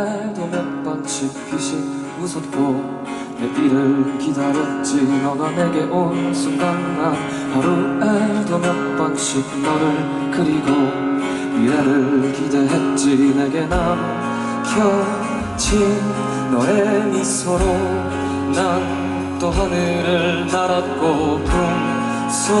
말도 몇 번씩 빛이 웃었고 내 비를 기다렸지. 너가 내게 온 순간 난 하루에도 몇 번씩 너를 그리고 미래를 기대했지. 내게 남겨진 너의 미소로 난 또 하늘을 날았고 꿈속에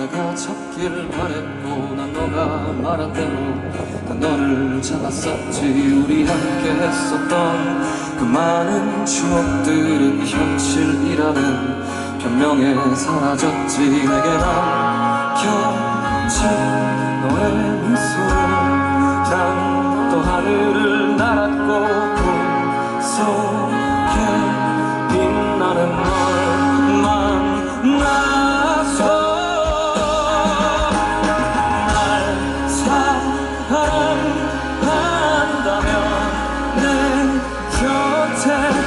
내가 잡길 바랬고 난 너가 말한 대로 난 너를 잡았었지. 우리 함께 했었던 그 많은 추억들은 현실이라는 변명에 사라졌지. 내게 남겨진 너의 미소 곁에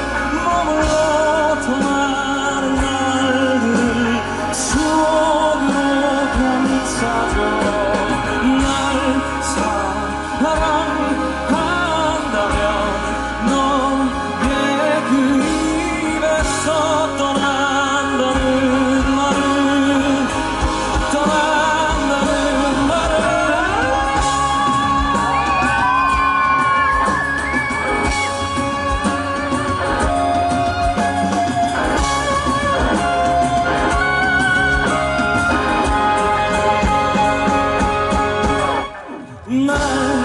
my